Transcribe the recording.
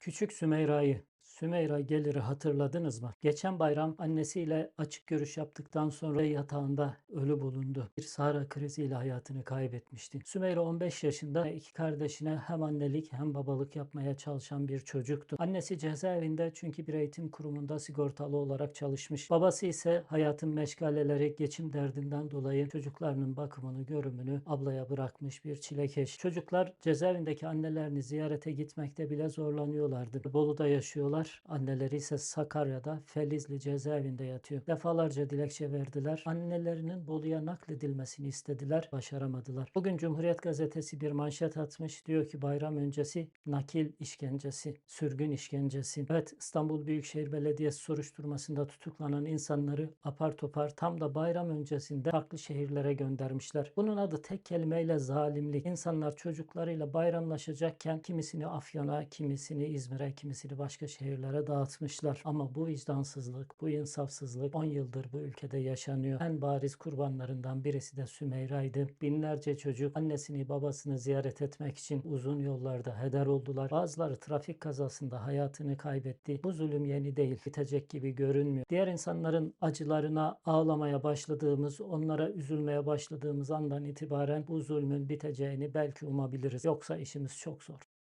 Küçük Sümeyra'yı, Sümeyra Gelir'i hatırladınız mı? Geçen bayram annesiyle açık görüş yaptıktan sonra yatağında ölü bulundu. Bir Sara kriziyle hayatını kaybetmişti. Sümeyra 15 yaşında iki kardeşine hem annelik hem babalık yapmaya çalışan bir çocuktu. Annesi cezaevinde çünkü bir eğitim kurumunda sigortalı olarak çalışmış. Babası ise hayatın meşgaleleri, geçim derdinden dolayı çocuklarının bakımını, görümünü ablaya bırakmış bir çilekeş. Çocuklar cezaevindeki annelerini ziyarete gitmekte bile zorlanıyorlardı. Bolu'da yaşıyorlar. Anneleri ise Sakarya'da Felizli cezaevinde yatıyor. Defalarca dilekçe verdiler. Annelerinin Bolu'ya nakledilmesini istediler. Başaramadılar. Bugün Cumhuriyet Gazetesi bir manşet atmış. Diyor ki bayram öncesi nakil işkencesi, sürgün işkencesi. Evet İstanbul Büyükşehir Belediyesi soruşturmasında tutuklanan insanları apar topar tam da bayram öncesinde farklı şehirlere göndermişler. Bunun adı tek kelimeyle zalimlik. İnsanlar çocuklarıyla bayramlaşacakken kimisini Afyon'a, kimisini İzmir'e, kimisini başka şehirlere dağıtmışlar. Ama bu vicdansızlık, bu insafsızlık 10 yıldır bu ülkede yaşanıyor. En bariz kurbanlarından birisi de Sümeyra'ydı. Binlerce çocuk annesini babasını ziyaret etmek için uzun yollarda heder oldular. Bazıları trafik kazasında hayatını kaybetti. Bu zulüm yeni değil. Bitecek gibi görünmüyor. Diğer insanların acılarına ağlamaya başladığımız, onlara üzülmeye başladığımız andan itibaren bu zulmün biteceğini belki umabiliriz. Yoksa işimiz çok zor.